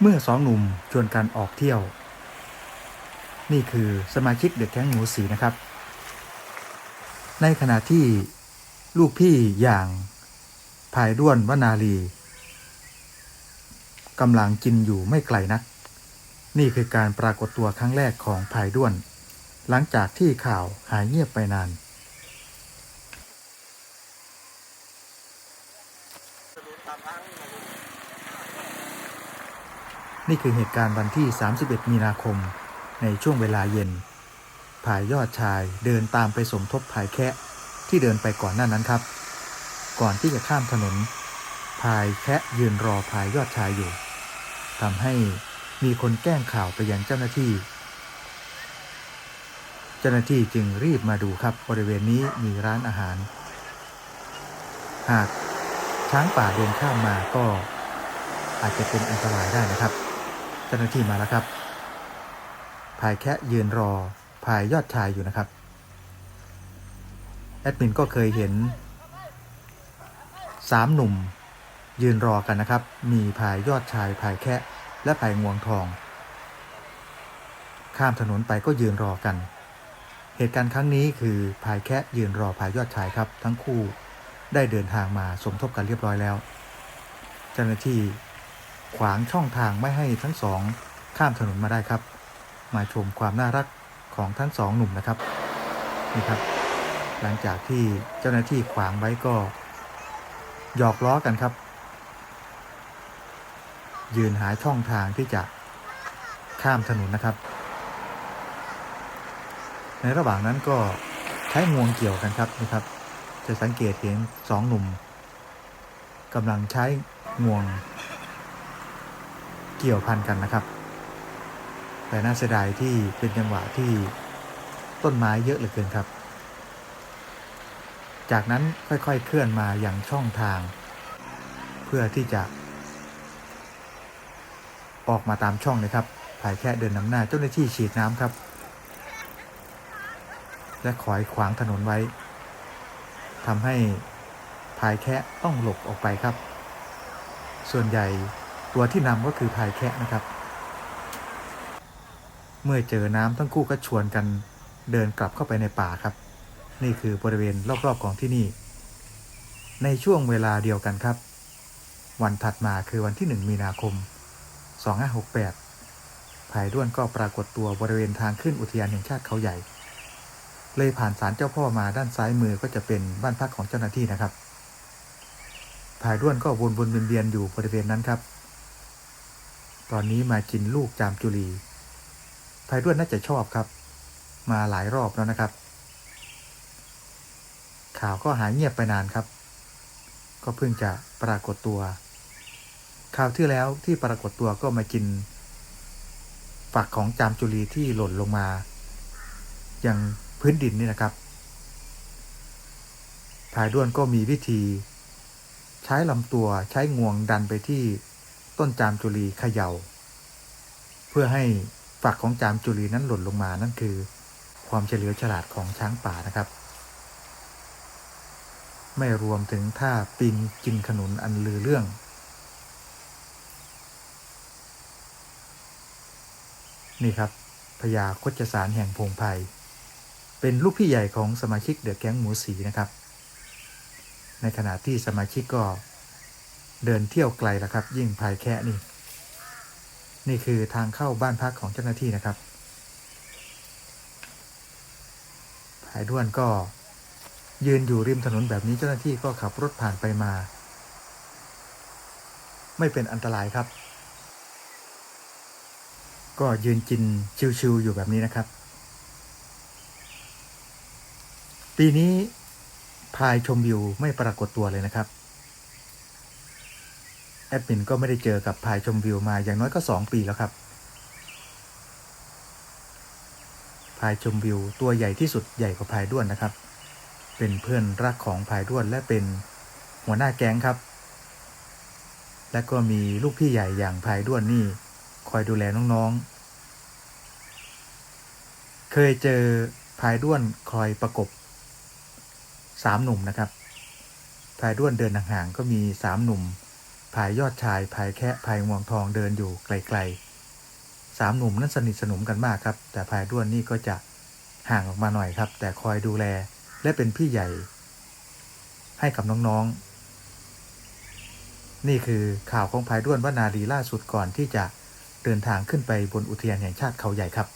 เมื่อสองหนุ่มชวนกันออกเที่ยว นี่คือสมาชิกเด็กแก๊งหมูสีนะครับ ในขณะที่ลูกพี่อย่างภายด้วนวนาลีกำลังกินอยู่ไม่ไกลนัก นี่คือการปรากฏตัวครั้งแรกของภายด้วน หลังจากที่ข่าวหายเงียบไปนาน นี่คือเหตุการณ์วันที่ 31 มีนาคม ในช่วงเวลาเย็น ภายยอดชายเดินตามไปสมทบภายแคะที่เดินไปก่อนหน้านั้นครับ ก่อนที่จะข้ามถนน ภายแคะยืนรอภายยอดชายอยู่ทำให้มีคนแกล้งข่าวไปยังเจ้าหน้าที่ เจ้าหน้าที่จึงรีบมาดูครับบริเวณนี้มีร้านอาหาร หากช้างป่าเดินข้ามมาก็อาจจะเป็นอันตรายได้นะครับ เจ้าหน้าที่มาแล้วครับภายแค่ยืนรอภายยอดชายอยู่นะครับ แอดมินก็เคยเห็นสามหนุ่ม ยืนรอกันนะครับ มีภายยอดชายภายแค่และภายงวงทอง ข้ามถนนไปก็ยืนรอกัน เหตุการณ์ครั้งนี้คือภายแค่ยืนรอภายยอดชายครับ ทั้งคู่ได้เดินทางมาสมทบกันเรียบร้อยแล้ว เจ้าหน้าที่ ขวางช่องทางไม่ให้ทั้งสองข้ามถนนมาได้ครับ มาชมความน่ารักของทั้งสองหนุ่มนะครับนี่ครับ หลังจากที่เจ้าหน้าที่ขวางไว้ก็หยอกล้อกันครับ ยืนหาช่องทางที่จะข้ามถนนนะครับ ในระหว่างนั้นก็ใช้งวงเกี่ยวกันครับนี่ครับ จะสังเกตเห็นสองหนุ่มกำลังใช้งวง เกี่ยวพันกันนะครับ แต่น่าเสียดายที่เป็นจังหวะที่ต้นไม้เยอะเหลือเกินครับ จากนั้นค่อยๆเคลื่อนมาอย่างช่องทาง เพื่อที่จะ ออกมาตามช่องเลยครับภายแค่เดินนำหน้าเจ้าหน้าที่ฉีดน้ำครับ และขอยขวางถนนไว้ทำให้ภายแคะต้องหลบออกไปครับ ส่วนใหญ่ ตัวที่นำก็คือภายแคะนะครับ เมื่อเจอน้ำทั้งคู่ก็ชวนกันเดินกลับเข้าไปในป่าครับ นี่คือบริเวณรอบๆของที่นี่ ในช่วงเวลาเดียวกันครับ วันถัดมาคือวันที่ 1 มีนาคม 2568ภายด้วนก็ปรากฏตัวบริเวณทางขึ้นอุทยานแห่งชาติเขาใหญ่ เลยผ่านศาลเจ้าพ่อมาด้านซ้ายมือก็จะเป็นบ้านพักของเจ้าหน้าที่นะครับภายด้วนก็วนวนเวียนอยู่บริเวณนั้นครับ ตอนนี้มากินลูกจามจุลีภายด้วนน่าจะชอบครับ มาหลายรอบแล้วนะครับ ข่าวก็หายเงียบไปนานครับ ก็เพิ่งจะปรากฏตัวข่าวที่แล้วที่ปรากฏตัวก็มากิน ฝักของจามจุลีที่หล่นลงมา อย่างพื้นดินนี่นะครับภายด้วนก็มีวิธี ใช้ลำตัวใช้งวงดันไปที่ ต้นจามจุลีเขยา่า เพื่อให้ฝักของจามจุลีนั้นหล่นลงมานั่นคือ ความเฉลียวฉลาดของช้างป่านะครับ ไม่รวมถึงท่าปีนกินขนุนอันลือเรื่อง นี่ครับพญาโคจสารแห่งพงไพรเป็นลูกพี่ใหญ่ของสมาชิกเดอะแก๊งหมูสีนะครับ ในขณะที่สมาชิกก็ เดินเที่ยวไกลแล้วครับ ยิ่งภายแค่นี่ นี่คือทางเข้าบ้านพักของเจ้าหน้าที่นะครับภายด้วนก็ยืนอยู่ริมถนนแบบนี้เจ้าหน้าที่ก็ขับรถผ่านไปมา ไม่เป็นอันตรายครับ ก็ยืนกินชิวๆอยู่แบบนี้นะครับ ปีนี้พายชมวิวไม่ปรากฏตัวเลยนะครับ แอดมินก็ไม่ได้เจอกับพายชมวิวมาอย่างน้อยก็สองปีแล้วครับ พายชมวิวตัวใหญ่ที่สุดใหญ่กว่าพายด้วนนะครับ เป็นเพื่อนรักของพายด้วนและเป็นหัวหน้าแก๊งครับ และก็มีลูกพี่ใหญ่อย่างพายด้วนนี่คอยดูแลน้องๆ เคยเจอพายด้วนคอยประกบสามหนุ่มนะครับพายด้วนเดินห่างๆก็มีสามหนุ่ม พายยอดชายพายแคะพายงวงทองเดินอยู่ไกลๆสามหนุ่มนั้นสนิทสนมกันมากครับ แต่พายด้วนนี่ก็จะห่างออกมาหน่อยครับ แต่คอยดูแลและเป็นพี่ใหญ่ ให้กับน้องๆ นี่คือข่าวของพายด้วนว่านาดีล่าสุดก่อนที่จะเดินทางขึ้นไปบนอุทยานแห่งชาติเขาใหญ่ครับ